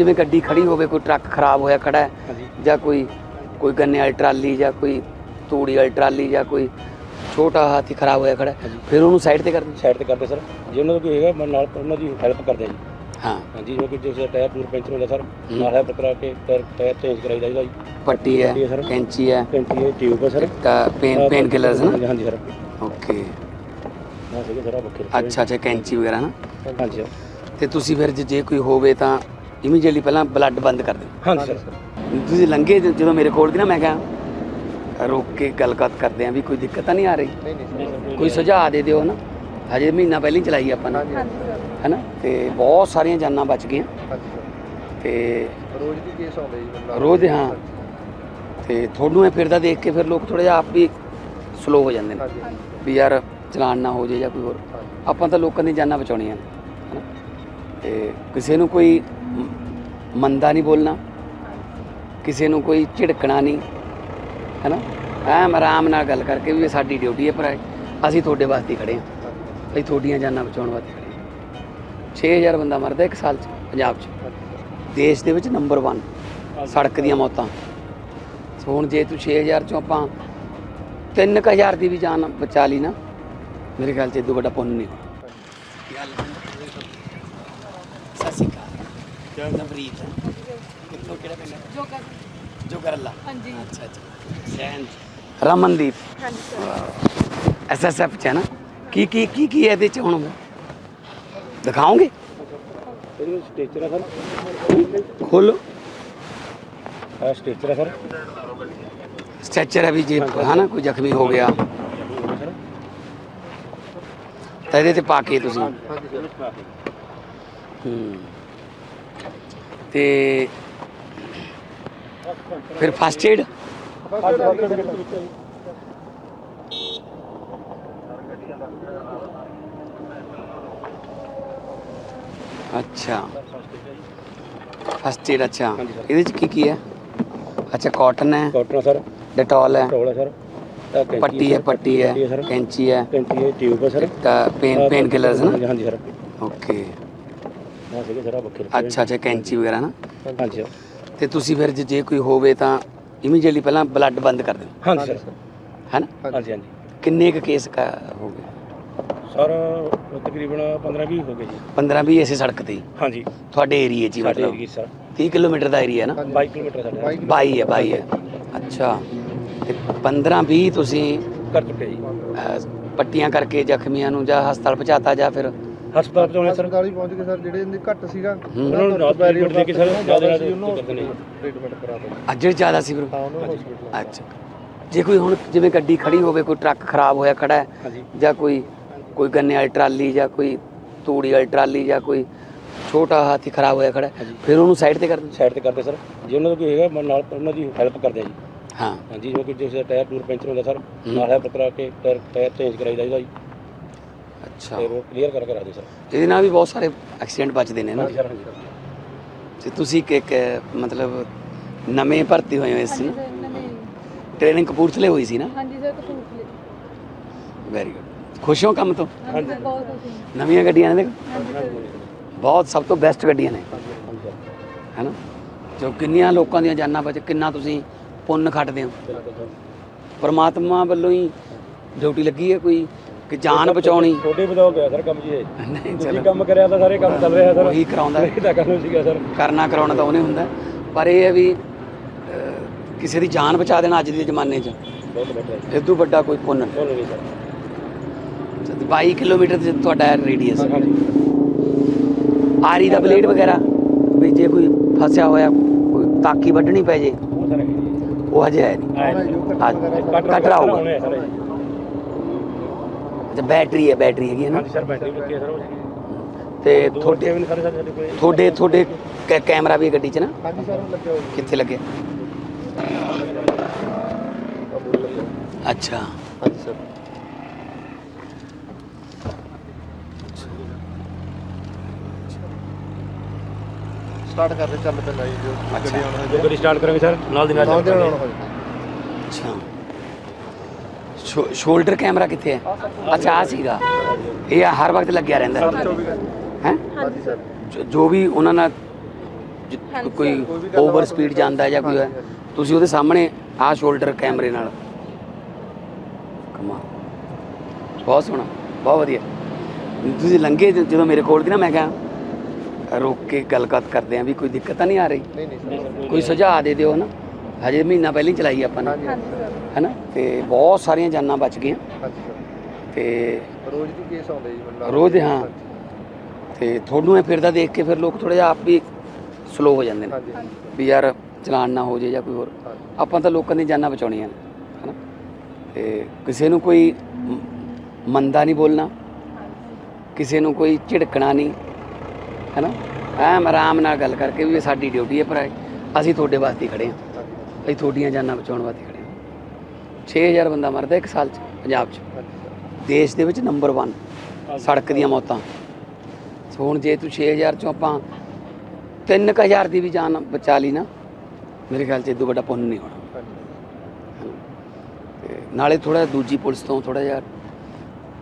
ਜਿਵੇਂ ਗੱਡੀ ਖੜੀ ਹੋਵੇ ਕੋਈ ਟਰੱਕ ਖਰਾਬ ਹੋਇਆ ਖੜਾ ਹੈ ਜਾਂ ਕੋਈ ਕੋਈ ਗੰਨੇ ਵਾਲੀ ਟਰਾਲੀ ਜਾਂ ਕੋਈ ਤੂੜੀ ਵਾਲੀ ਟਰਾਲੀ ਜਾਂ ਕੋਈ ਛੋਟਾ ਹਾਥੀ ਖਰਾਬ ਹੋਇਆ ਖੜਾ। ਫਿਰ ਉਹਨੂੰ ਸਾਈਡ ਤੇ ਕਰ ਦਿੰਦੇ ਸਾਈਡ ਤੇ ਕਰਦੇ ਸਰ। ਜੇ ਉਹਨਾਂ ਦਾ ਕੋਈ ਹੈਗਾ ਮੈਂ ਨਾਲ ਉਹਨਾਂ ਦੀ ਹੈਲਪ ਕਰਦੇ ਜੀ। ਹਾਂ। ਹਾਂਜੀ ਜਿਵੇਂ ਕਿ ਜੇ ਟਾਇਰ ਟੂਰ ਪੈਂਚਰ ਹੁੰਦਾ ਸਰ ਨਾਲ ਹੈਲਪ ਕਰਾ ਕੇ ਟਾਇਰ ਟਾਇਰ ਚੇਂਜ ਕਰਾਈ ਜਾਈਦਾ ਜੀ ਪੱਟੀ ਹੈ ਪੱਟੀ ਹੈ। ਕੈਂਚੀ ਹੈ। ਟਿਊਬ ਹੈ ਸਰ। ਪੇਨ ਪੇਨ ਕਿਲਰਸ ਨਾ? ਹਾਂਜੀ ਸਰ। ਓਕੇ ਅੱਛਾ ਅੱਛਾ ਕੈਂਚੀ ਵਗੈਰਾ ਨਾ? ਹਾਂਜੀ ਤੇ ਤੁਸੀਂ ਫਿਰ ਜੇ- ਜੇ ਕੋਈ ਹੋਵੇ ਤਾਂ ਇਮੀਡੀਏਟਲੀ ਪਹਿਲਾਂ ਬਲੱਡ ਬੰਦ ਕਰ ਦਿਓ। ਹਾਂਜੀ। ਸਰ ਤੁਸੀਂ ਲੰਘੇ ਜ- ਜਦੋਂ ਮੇਰੇ ਕੋਲ ਦੀ ਨਾ ਮੈਂ ਕਿਹਾ ਰੋਕ ਕੇ ਗੱਲਬਾਤ ਕਰਦੇ ਆਂ ਵੀ ਕੋਈ ਦਿੱਕਤ ਤਾਂ ਨਹੀਂ ਆ ਰਹੀ? ਨਹੀਂ ਨਹੀਂ। ਕੋਈ ਸੁਝਾਅ ਦੇ ਦਿਓ ਨਾ। ਹਜੇ ਮਹੀਨਾ ਪਹਿਲਾਂ ਹੀ ਚਲਾਈ ਆਪਾਂ ਨੇ। ਹੈਨਾ? ਤੇ ਬਹੁਤ ਸਾਰੀਆਂ ਜਾਨਾਂ ਬਚ ਗਈਆਂ। ਤੇ ਰੋਜ਼ ਦੀ ਕੇਸ ਆਉਂਦੇ ਜੀ ਮਤਲਬ ਰੋਜ਼ ਹਾਂ। ਤੇ ਤੁਹਾਨੂੰ ਇਹ ਫਿਰਦਾ ਦੇਖ ਕੇ ਫਿਰ ਲੋਕ ਥੋੜਾ ਜਿਹਾ ਆਪ ਵੀ ਸਲੋ ਹੋ ਜਾਂਦੇ ਨੇ। ਹਾਂਜੀ। ਵੀ ਯਾਰ ਚਲਾਨ ਨਾ ਹੋ ਜੇ ਜਾਂ ਕੋਈ ਹੋਰ। ਆਪਾਂ ਤਾਂ ਲੋਕਾਂ ਦੀ ਜਾਨਾਂ ਬਚਾਉਣੀਆਂ ਨੇ। ਹੈਨਾ? ਤੇ ਕਿਸੇ ਨੂੰ ਕੋਈ ਮੰਦਾ ਨਹੀਂ ਬੋਲਣਾ। ਕਿਸੇ ਨੂੰ ਕੋਈ ਝਿੜਕਣਾ ਨਹੀਂ। ਹੈਨਾ? ਐਮ ਆਰਾਮ ਨਾਲ ਗੱਲ ਕਰਕੇ ਵੀ ਇਹ ਸਾਡੀ ਡਿਊਟੀ ਹੈ ਪਰ ਅਸੀਂ ਤੁਹਾਡੇ ਵਾਸਤੇ ਹੀ ਖੜੇ ਹਾਂ। ਅਸੀਂ ਤੁਹਾਡੀਆਂ ਜਾਨਾਂ ਬਚਾਉਣ ਵਾਸਤੇ ਖੜੇ ਹਾਂ। 6000 ਬੰਦਾ ਮਰਦਾ ਇੱਕ ਸਾਲ 'ਚ, ਪੰਜਾਬ 'ਚ। ਦੇਸ਼ ਦੇ ਵਿੱਚ ਨੰਬਰ 1 ਸੜਕ ਦੀਆਂ ਮੌਤਾਂ। ਹੁਣ ਜੇ ਤੂੰ 6000 ਚੋਂ ਆਪਾਂ 3000 ਦੀ ਵੀ ਜਾਨ ਬਚਾ ਲਈ ਨਾ, ਮੇਰੇ ਖਿਆਲ 'ਚ ਇਦੋਂ ਵੱਡਾ ਪੁੰਨ ਨਹੀਂ ਸਤਿ ਸ਼੍ਰੀ ਅਕਾਲ। ਨਵਰੀਤ ਕਿੱਥੋਂ ਕਿਹੜਾ ਪਿੰਡ? ਜੋਗਰ। ਜੋਗਰ ਅੱਲਾ ਹਾਂਜੀ। ਅੱਛਾ ਅੱਛਾ। ਸੈਨ ਰਮਨਦੀਪ। ਹਾਂਜੀ ਸਰ। ਐਸਐਸਐਫ ਚ ਹੈ ਨਾ? ਕੀ ਕੀ ਕੀ ਕੀ ਹੈ ਇਹਦੇ ਚ ਹੁਣ? ਦਿਖਾਓਗੇ? ਇਹਦੇ ਵਿੱਚ ਸਟੇਚਰ ਹੈ ਸਰ। ਖੋਲੋ। ਆਹ ਸਟੇਚਰ ਹੈ ਸਰ ਵੀ ਜੇ ਹੈ ਨਾ ਕੋਈ ਜ਼ਖਮੀ ਹੋ ਗਿਆ। ਸਰ ਤਾਂ ਇਹਦੇ ਤੇ ਪਾ ਕੇ ਤੁਸੀਂ। ਹਾਂਜੀ ਸਰ। ਹੂੰ। ਤੇ ਫਿਰ ਫਸਟ ਏਡ ਅੱਛਾ। ਫਸਟ ਏਡ ਅੱਛਾ। ਇਹਦੇ ਚ ਕੀ ਕੀ ਹੈ? ਅੱਛਾ ਕਾਟਨ ਹੈ। ਕਾਟਨ ਸਰ ਡਟੋਲ ਹੈ। ਟੋਲ ਹੈ ਸਰ ਪੱਟੀ ਹੈ ਪੱਟੀ ਹੈ। ਕੈਂਚੀ ਹੈ ਕੈਂਚੀ ਹੈ। ਟਿਊਬ ਹੈ ਸਰ ਪੇਨ ਪੇਨ ਕਿਲਰਸ ਨਾ? ਹਾਂਜੀ ਸਰ ਓਕੇ ਹਾਂ ਸਹੀ ਸਰ ਬੱਕੇ ਅੱਛਾ ਅੱਛਾ ਕੈਂਚੀ ਵਗੈਰਾ ਨਾ? ਹਾਂਜੀ। ਸਰ ਤੇ ਤੁਸੀਂ ਫਿਰ ਜੇ- ਜੇ ਕੋਈ ਹੋਵੇ ਤਾਂ ਇਮੀਡੀਏਟਲੀ ਪਹਿਲਾਂ ਬਲੱਡ ਬੰਦ ਕਰ ਦਿਓ। ਹਾਂਜੀ। ਸਰ ਹੈਨਾ ਹਾਂਜੀ ਹਾਂਜੀ। ਕਿੰਨੇ ਕੁ ਕੇਸ ਕਾ ਹੋ ਗਏ? ਸਰ ਤਕਰੀਬਨ 15 20 ਹੋ ਗਏ ਜੀ। 15 20 ਇਸੇ ਸੜਕ ਤੇ ਹੀ? ਹਾਂਜੀ। ਤੁਹਾਡੇ ਏਰੀਏ 'ਚ ਹੀ ਸਾਡੇ ਮਤਲਬ? ਏਰੀਏ ਸਰ। 30 ਕਿਲੋਮੀਟਰ ਦਾ ਏਰੀਆ ਨਾ? 22 ਕਿਲੋਮੀਟਰ ਸਾਡਾ 22 ਹੈ 22 ਹੈ। ਅੱਛਾ। ਤੇ 15 20 ਤੁਸੀਂ ਕਰ ਚੁੱਕੇ ਜੀ। ਅਹ, ਪੱਟੀਆਂ ਕਰਕੇ ਜ਼ਖਮੀਆਂ ਨੂੰ ਜਾਂ ਹਸਪਤਾਲ ਪਹੁੰਚਾਤਾ ਜਾਂ ਫਿਰ ਹਸਪਤਾਲ ਪਹੁੰਚਾਉਣੇ ਸਰ? ਸਰਕਾਰੀ ਪਹੁੰਚ ਗਏ ਸਰ ਜਿਹੜੇ ਇਹਦੇ ਘੱਟ ਸੀਗਾ ਉਹਨਾਂ ਨੂੰ ਨਾਲ ਟ੍ਰੀਟਮੈਂਟ ਦੇ ਕੇ ਸਰ ਜ਼ਿਆਦਾ ਟ੍ਰੀਟਮੈਂਟ ਕਰਾ ਦਿੱਤਾ ਅੱਜ ਜ਼ਿਆਦਾ ਸੀ ਫਿਰ ਹਾਂ ਉਹਨਾਂ ਅੱਛਾ। ਜੇ ਕੋਈ ਹੁਣ ਜਿਵੇਂ ਗੱਡੀ ਖੜੀ ਹੋਵੇ ਕੋਈ ਟਰੱਕ ਖਰਾਬ ਹੋਇਆ ਖੜਾ ਹੈ ਜਾਂ ਕੋਈ ਕੋਈ ਗੰਨੇ ਵਾਲੀ ਟਰਾਲੀ ਜਾਂ ਕੋਈ ਤੂੜੀ ਵਾਲੀ ਟਰਾਲੀ ਜਾਂ ਕੋਈ ਛੋਟਾ ਹਾਥੀ ਖਰਾਬ ਹੋਇਆ ਖੜਾ। ਫਿਰ ਉਹਨੂੰ ਸਾਈਡ ਤੇ ਕਰ ਦਿੰਦੇ ਸਾਈਡ ਤੇ ਕਰਦੇ ਸਰ। ਜੇ ਉਹਨਾਂ ਦਾ ਕੋਈ ਹੈਗਾ ਮੈਂ ਨਾਲ ਉਹਨਾਂ ਦੀ ਹੈਲਪ ਕਰਦੇ ਆ ਜੀ। ਹਾਂ। ਹਾਂਜੀ ਜਿਵੇਂ ਕਿ ਜੇ ਟਾਇਰ ਟੂਰ ਪੈਂਚਰ ਹੁੰਦਾ ਸਰ ਨਾਲ ਹੈਲਪ ਕਰਾ ਕੇ ਟਾਇਰ ਟਾਇਰ ਚੇਂਜ ਕਰਾਈ ਜਾਈਦਾ ਜੀ। ਅੱਛਾ। ਤੇ ਉਹ ਕਲੀਅਰ ਕਰਕੇ ਰਾਜੀ ਸਰ। ਇਹਦੇ ਨਾਲ ਵੀ ਬਹੁਤ ਸਾਰੇ ਐਕਸੀਡੈਂਟ ਬਚਦੇ ਨੇ ਨਾ। ਹਾਂਜੀ ਸਰ ਹਾਂਜੀ। ਤੇ ਤੁਸੀਂ ਕਿ ਇੱਕ ਮਤਲਬ ਨਵੇਂ ਭਰਤੀ ਹੋਏ ਹੋ ਇਸ ਹਾਂਜੀ ਨੂੰ ਸਰ ਇਹਨਾਂ ਨੇ ਟ੍ਰੇਨਿੰਗ ਕਪੂਰਥਲੇ ਹੋਈ ਸੀ ਨਾ? ਹਾਂਜੀ ਸਰ ਕਪੂਰਥਲੇ। ਵੈਰੀ ਗੁੱਡ ਖੁਸ਼ ਹੋ ਕੰਮ ਤੋਂ? ਹਾਂਜੀ ਸਰ ਬਹੁਤ ਖੁਸ਼ੀ। ਨਵੀਆਂ ਗੱਡੀਆਂ ਨੇ ਹਾਂਜੀ ਸਰ। ਬਹੁਤ ਸਭ ਤੋਂ ਬੈਸਟ ਗੱਡੀਆਂ ਨੇ। ਹਾਂਜੀ ਸਰ ਹੈਨਾ? ਜੋ ਕਿੰਨੀਆਂ ਲੋਕਾਂ ਦੀਆਂ ਜਾਨਾਂ ਬਚ ਕਿੰਨਾ ਤੁਸੀਂ ਪੁੰਨ ਖੱਟਦੇ ਹੋ। ਬਿਲਕੁਲ ਸਰ ਪਰਮਾਤਮਾ ਵੱਲੋਂ ਹੀ ਡਿਊਟੀ ਲੱਗੀ ਹੈ ਕੋਈ? ਕਿ ਜਾਨ ਬਚਾਉਣੀ। ਛੋਟੇ ਬਲੌਗ ਹੈ ਸਰ ਕੰਮ ਜੀ ਇਹ। ਨਹੀਂ ਚਲੋ। ਕੰਮ ਕਰਿਆ ਤਾਂ ਸਾਰੇ ਕੰਮ ਚੱਲ ਰਿਹਾ ਸਰ। ਉਹੀ ਕਰਾਉਂਦਾ। ਇਹ ਤਾਂ ਕੰਮ ਸੀਗਾ ਸਰ। ਕਰਨਾ ਕਰਾਉਣਾ ਤਾਂ ਉਹਨੇ ਹੁੰਦਾ। ਪਰ ਇਹ ਹੈ ਵੀ ਕਿਸੇ ਦੀ ਜਾਨ ਬਚਾ ਦੇਣਾ ਅੱਜ ਦੇ ਜ਼ਮਾਨੇ 'ਚ। ਹੈ ਇਦੋਂ ਵੱਡਾ ਕੋਈ ਪੁੰਨ ਨਹੀਂ। ਬੋਲੋ ਜੀ ਸਰ। 22 ਕਿਲੋਮੀਟਰ ਤੇ ਤੁਹਾਡਾ ਰੇਡੀਅਸ। ਆਰੀ ਦਾ ਬਲੇਡ ਵਗੈਰਾ ਵੀ ਜੇ ਕੋਈ ਫਸਿਆ ਹੋਇਆ ਕੋਈ ਤਾਕੀ ਵੱਢਣੀ ਪੈ ਜੇ ਉਹ ਹਜੇ ਹੈ ਨਹੀਂ। ਕਟਰਾ ਹੋਊਗਾ। ਅੱਛਾ ਬੈਟਰੀ ਹੈ ਬੈਟਰੀ ਹੈਗੀ ਹੈ ਨਾ। ਹਾਂਜੀ ਸਰ ਬੈਟਰੀ ਲੱਗੀ ਹੈ ਸਰ ਤੇ ਤੁਹਾਡੇ ਤੁਹਾਡੇ ਵੀ ਸਾਰੇ ਸਾਡੇ ਕੋਲ। ਤੁਹਾਡੇ ਤੁਹਾਡੇ ਕੈ- ਕੈਮਰਾ ਵੀ ਹੈ ਗੱਡੀ 'ਚ ਨਾ? ਹਾਂਜੀ ਸਰ ਉਹ ਲੱਗੇ ਹੋਏ ਕਿੱਥੇ ਲੱਗਿਆ? ਅੱਛਾ। ਹਾਂਜੀ ਸਰ ਸਟਾਰਟ ਕਰ ਰਹੇ ਚੱਲ ਪੈਂਦਾ ਜੀ ਜੋ ਅੱਛਾ। ਗੱਡੀ ਆਉਣ ਜੋ ਗੱਡੀ ਸਟਾਰਟ ਕਰਾਂਗੇ ਸਰ ਨਾਲ ਦੀ ਨਾਲ ਨਾਲ ਦੇ ਨਾਲ ਚੱਲ ਆਉਣ ਹੋਏ ਅੱਛਾ। ਸ਼ੋਲਡਰ ਕੈਮਰਾ ਕਿੱਥੇ ਹੈ? ਅੱਛਾ ਆ ਸੀਗਾ। ਇਹ ਹਰ ਵਕਤ ਲੱਗਿਆ ਰਹਿੰਦਾ। ਹੈ? ਜੋ ਵੀ ਉਹਨਾਂ ਨਾਲ ਕੋਈ ਓਵਰ ਸਪੀਡ ਜਾਂਦਾ ਜਾਂ ਕੋਈ। ਤੁਸੀਂ ਉਹਦੇ ਸਾਹਮਣੇ ਆਹ ਸ਼ੋਲਡਰ ਕੈਮਰੇ ਨਾਲ। ਕਮਾਲ। ਬਹੁਤ ਸੋਹਣਾ ਬਹੁਤ ਵਧੀਆ। ਤੁਸੀਂ ਲੰਘੇ ਜਦੋਂ ਮੇਰੇ ਕੋਲ ਦੀ ਨਾ ਮੈਂ ਕਿਹਾ ਰੋਕ ਕੇ ਗੱਲਬਾਤ ਕਰਦੇ ਆਂ ਵੀ ਕੋਈ ਦਿੱਕਤ ਤਾਂ ਨਹੀਂ ਆ ਰਹੀ? ਨਹੀਂ ਨਹੀਂ ਸਰ। ਕੋਈ ਸੁਝਾਅ ਦੇ ਦਿਓ ਨਾ ਹਜੇ ਮਹੀਨਾ ਪਹਿਲਾਂ ਹੀ ਚਲਾਈ ਆਪਾਂ ਨੇ। ਹਾਂਜੀ ਸਰ ਹੈਨਾ? ਤੇ ਬਹੁਤ ਸਾਰੀਆਂ ਜਾਨਾਂ ਬਚ ਗਈਆਂ। ਹਾਂਜੀ ਸਰ ਤੇ ਰੋਜ਼ ਦੀ ਕੇਸ ਆਉਂਦੇ ਜੀ ਮੈਨੂੰ। ਰੋਜ਼ ਦੇ, ਹਾਂ। ਤੇ ਤੁਹਾਨੂੰ ਇਹ ਫਿਰਦਾ ਦੇਖ ਕੇ ਫਿਰ ਲੋਕ ਥੋੜਾ ਜਿਹਾ ਆਪ ਵੀ ਸਲੋ ਹੋ ਜਾਂਦੇ ਨੇ। ਹਾਂਜੀ ਵੀ ਯਾਰ ਚਲਾਨ ਨਾ ਹੋ ਜੇ ਜਾਂ ਕੋਈ ਹੋਰ। ਹਾਂਜੀ। ਆਪਾਂ ਤਾਂ ਲੋਕਾਂ ਦੀ ਜਾਨਾਂ ਬਚਾਉਣੀਆਂ ਨੇ ਹਨਾ? ਤੇ ਕਿਸੇ ਨੂੰ ਕੋਈ ਮ- ਮੰਦਾ ਨਹੀਂ ਬੋਲਣਾ। ਕਿਸੇ ਨੂੰ ਕੋਈ ਝਿੜਕਣਾ ਨਹੀਂ ਹੈਨਾ? ਐਮ ਆਰਾਮ ਨਾਲ ਗੱਲ ਕਰਕੇ ਵੀ ਇਹ ਸਾਡੀ ਡਿਊਟੀ ਹੈ ਭਰਾ ਅਸੀਂ ਤੁਹਾਡੇ ਵਾਸਤੇ ਹੀ ਖੜੇ ਹਾਂ। ਅਸੀਂ ਤੁਹਾਡੀਆਂ ਜਾਨਾਂ ਬਚਾਉਣ ਵਾਸਤੇ ਖੜੇ ਹਾਂ। 6000 ਬੰਦਾ ਮਰਦਾ ਇੱਕ ਸਾਲ 'ਚ ਪੰਜਾਬ 'ਚ। ਦੇਸ਼ ਦੇ ਵਿੱਚ ਨੰਬਰ 1 ਸੜਕ ਦੀਆਂ ਮੌਤਾਂ। ਹੁਣ ਜੇ ਤੂੰ 6000 ਚੋਂ ਆਪਾਂ 3000 ਦੀ ਵੀ ਜਾਨ ਬਚਾ ਲਈ ਨਾ ਮੇਰੇ ਖਿਆਲ 'ਚ ਇਦੋਂ ਵੱਡਾ ਪੁੰਨ ਨਹੀਂ ਹੋਣਾ। ਤੇ ਨਾਲੇ ਥੋੜਾ ਦੂਜੀ ਪੁਲਿਸ ਤੋਂ ਥੋੜਾ ਜਿਹਾ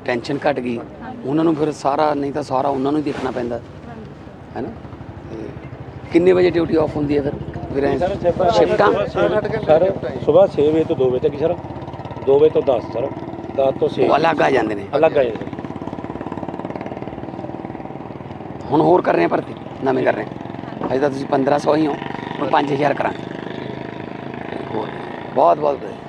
ਟੈਨਸ਼ਨ ਘਟ ਗਈ। ਉਹਨਾਂ ਨੂੰ ਫਿਰ ਸਾਰਾ ਨਹੀਂ ਤਾਂ ਸਾਰਾ ਉਹਨਾਂ ਨੂੰ ਹੀ ਦੇਖਣਾ ਪੈਂਦਾ। ਹੈ ਨਾ ਕਿੰਨੇ ਵਜੇ ਡਿਊਟੀ ਆਫ ਹੁੰਦੀ ਹੈ ਫਿਰ? ਸਰ ਸ਼ਿਫਟਾਂ। ਸਰ ਸਵੇਰ 6 ਵਜੇ ਤੋਂ 2 ਵਜੇ ਤੱਕ ਹੀ ਸਰ। 2 ਵਜੇ ਤੋਂ 10 ਸਰ। 10 ਤੋਂ 6 ਉਹ ਅਲੱਗ ਆ ਜਾਂਦੇ ਨੇ। ਅਲੱਗ ਆ ਜਾਂਦੇ ਹੁਣ ਹੋਰ ਕਰ ਰਹੇ ਆ ਭਰਤੀ ਨਵੇਂ ਕਰ ਰਹੇ ਆ। ਅਜੇ ਤਾਂ ਤੁਸੀਂ 1500 ਹੀ ਹੋ ਹੁਣ 5000 ਕਰਾਂਗੇ। ਹੋਰ ਬਹੁਤ ਬਹੁਤ ਵਧੀਆ।